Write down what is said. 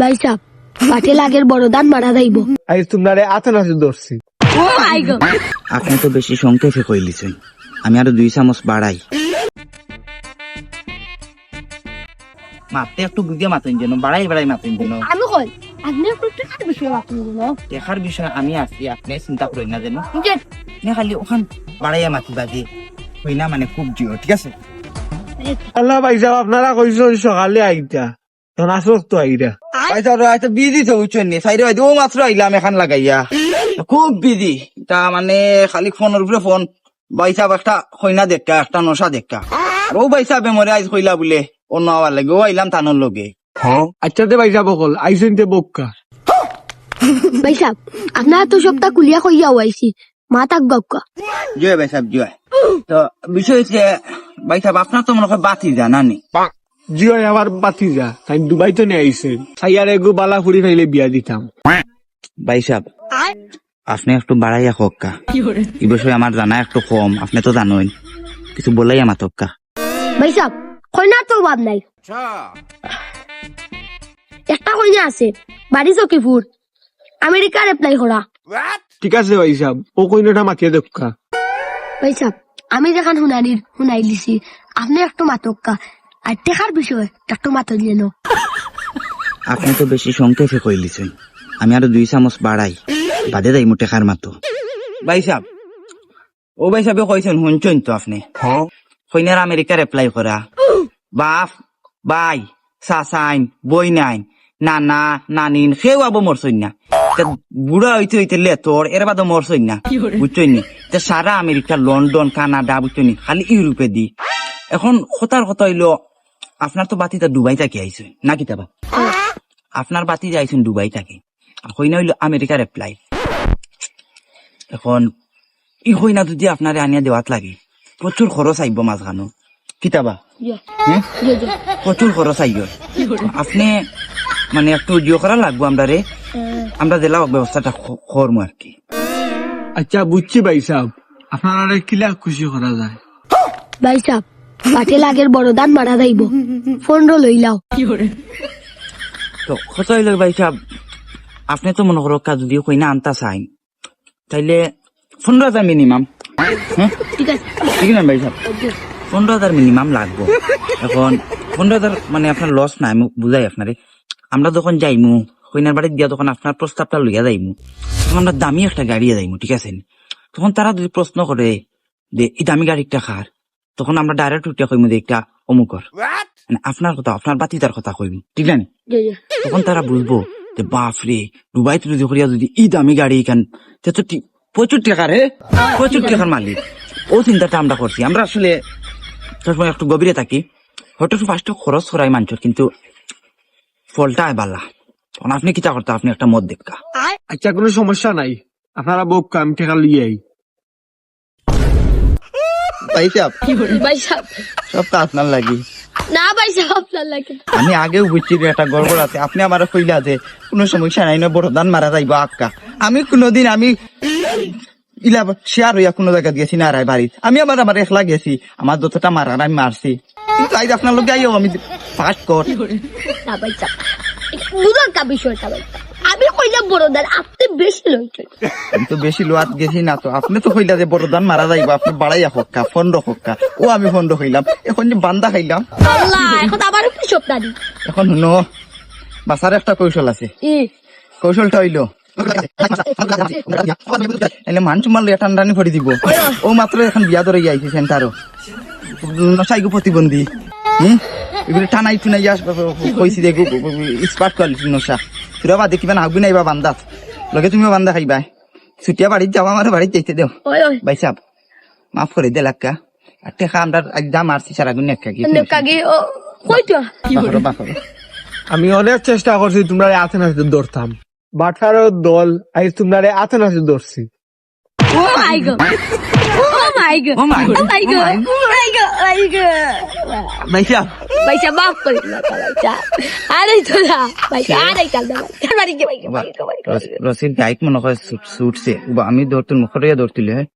ভাই সাহেব পাটে লাগের বড় দান মারা যাইব। আজ তোমরা আতে নাচে ধরছি। Oh my God. আপনি তো বেশি সংক্ষেপে কইলিছেন। আমি আরও দুই চামচ বাড়াই। মাতে একটু বুঝিয়ে মাতেন যেন বাড়াই বাড়াই মাতেন যেন। আমি কই আপনি একটু টাকার বিষয়ে দেখার বিষয় আমি আছি আপনি চিন্তা করেন না যেন। যে আপনি খালি ওখান বাড়াইয়া মাতি বাদে হই না মানে খুব জিও ঠিক আছে? আল্লাহ ভাই সাহেব আপনারা কইছেন সকালে আইতা। তখন আসক তো আইরা আচ্ছা আচ্ছা বিজি তো নি। সাইডে ও মাত্র আইলাম এখান লাগাইয়া। খুব বিজি তা মানে খালি ফোনের উপরে ফোন বাইসা একটা হইনা দেখা একটা নশা দেখা আর ও বাইসা বেমরে আইজ কইলা বলে অন্য আবার লাগে। ও আইলাম তানোর লগে। আচ্ছা তে ভাই সাহেব বকল। আইসেন তে বক্কা। ভাই সাহেব আপনার তো সপ্তাহ কুলিয়া কইয়া আইছি। মা তাক গক্কা। জয় ভাই সাহেব জয়। তো বিষয় হচ্ছে ভাই সাহেব আপনার তো মনে হয় বাতি জানানি জিও আবার বাতি যা তাই দুবাই তো নিয়ে সাইয়ার এগো বালা ফাইলে বিয়া দিতাম। ভাই সাহেব আপনি একটু বাড়াইয়া হোক্কা এই বিষয়ে আমার জানা একটু কম আপনি তো জানেন কিছু বলাই আমার তক্কা ভাই সাহেব কইনা তো বাদ নাই। একটা কইনা আছে বাড়ি চকিপুর আমেরিকার এপ্লাই করা ঠিক আছে ভাই সাহেব ও কইনাটা মাতিয়ে দেখা ভাই সাহেব আমি যেখান শুনানির শুনাই দিছি আপনি একটু মাতক্কা আর টেকার বিষয় একটু মাতক যেন আপনি তো বেশি সংক্ষেপে কইলিছেন। আমি আরও দুই চামচ বাড়াই। বাদে যাই মোটে খার মাতো। ভাই সাহেব ও ভাই সাহেব কইছেন শুনছেন তো আপনি? কইনার আমেরিকার এপ্লাই করা। বাপ বাই সাসাইন বই নাই নানা নানিন সেও আবো মরছই না। তা বুড়া হইতে হইতে লেতর এর বাদে মরছই না। বুঝছই নি? তা সারা আমেরিকা লন্ডন কানাডা বুঝছই নি? খালি ইউরোপে দি। এখন কথার কথা হইল আপনার তো বাতিটা দুবাই থেকে আইছে না কিতাবা আপনার বাতি যাইছেন দুবাই থেকে। হইনা হইল আমেরিকার এপ্লাই এখন ই হইনা যদি আপনারে আনিয়া দেওয়াত লাগে প্রচুর খরচ আইব মাঝখানো কিতাবা হ্যাঁ? প্রচুর খরচ আইব। আপনি মানে একটু জিও করা লাগবো আমরা রে আমরা জেলা ব্যবস্থাটা করব আর কি। আচ্ছা বুঝছি ভাই সাহেব। আপনারা কিলা খুশি করা যায়? ভাই সাহেব পাটে লাগের বড় দান মারা যাইব ফোন লইলাও তো কত হইল ভাই সাহেব আপনি তো মনে করো কাজ যদি কইনা আনতা চাই। তাইলে পনেরো হাজার মিনিমাম হ্যাঁ? ঠিক আছে। ঠিক না ভাই সাহেব? পনেরো হাজার মিনিমাম লাগবো। এখন পনেরো হাজার মানে আপনার লস নাই আমি বুঝাই আপনারে। আমরা যখন যাইমু কইনার বাড়ি দিয়া তখন আপনার প্রস্তাবটা লইয়া যাইমু তখন আমরা দামি একটা গাড়ি যাইমু ঠিক আছে? তখন তারা যদি প্রশ্ন করে যে এই দামি গাড়িটা খার তখন আমরা ডাইরেক্ট উঠিয়া কইমু একটা অমুকর মানে আপনার কথা আপনার বাতিটার কথা কইমু ঠিক না জি, জি। তখন তারা বুঝব যে বাপ রে দুবাই তুলে যদি করিয়া যদি ই দামি গাড়ি এখান তে তো টি- প্রচুর টাকার হে প্রচুর টাকার মালিক। ও চিন্তাটা আমরা করছি। আমরা আসলে সবসময় একটু গভীরে থাকি। হয়তো ফার্স্ট খরচ করাই মানুষের কিন্তু ফলটা আয় বালা। তখন আপনি কিতা করতে আপনি একটা মদ দেখা আচ্ছা কোনো সমস্যা নাই। আপনারা বক্কা আমি টাকা লিয়ে আই ভাই সাহেব ভাই সাহেব সব তো আপনার লাগি। না ভাই সাহেব আপনার লাগে। আমি আগেও বুঝছি একটা গড়বড় আছে আপনি আমার কইলা যে কোনো সমস্যা নাই না বড় দান মারা যাইব আক্কা। আমি কোনোদিন আমি ইলা শেয়ার হইয়া কোনো জায়গা গেছি না রায় বাড়িতে। আমি আবার আমার একলা গেছি। আমার যতটা মারার আমি মারছি। কিন্তু আজ আপনার লোক আইও আমি ফার্স্ট কর। না ভাই বিষয়টা ভাই। আমি কইলাম বড় দান আপনি বেশি লইছেন। আমি তো বেশি লোয়াত গেছি না তো। আপনি তো কইলা যে বড় দান মারা যাইব আপনি বাড়াইয়া হক্কা ফন্ড হক্কা। ও আমি ফন্ড খাইলাম এখন যে বান্দা খাইলাম আল্লাহ এখন আবার একটু এখন শুনো বাসার একটা কৌশল আছে। ই কৌশলটা হইল এনে মানুষ মারলে টানটানি ফরি দিব। ও মাত্র এখন বিয়া ধরে আইছে সেন্টারও। নশাইগো প্রতিবন্ধী। হম? এগুলো টানাই টুনাই আস কইছি দেখো স্পার্ট কোয়ালিটি নশা তোরা বা দেখিবা না আগবি নাইবা বান্দাস লগে তুমিও বান্দা খাইবা। ছুটিয়া বাড়িত যাবা আমার বাড়িত যাইতে দেও। ভাই সাহ মাফ করে দে লাক্কা। আর টেকা আমরা আজ দাম মারছি সারা গুণ আমি অনেক চেষ্টা করছি তোমরা নাচতে ধরতাম বাটারও দল আজ তোমরা নাচতে ধরছি ও my God oh my God Oh my God. Oh my God oh my God my God ভাই সাহেব ভাই সাহেব মাফ করে দিন ভাই সাহেব আরে তো না ভাই সাহেব আরে কাল না ভাই বাড়ি গে ভাই গে, ভাই গে, ভাই গে, ভাই গে। রসিদ গাইক মনে হয় ছুটছে আমি দৌড়তুল মুখরে দৌড়তুলে হ্যাঁ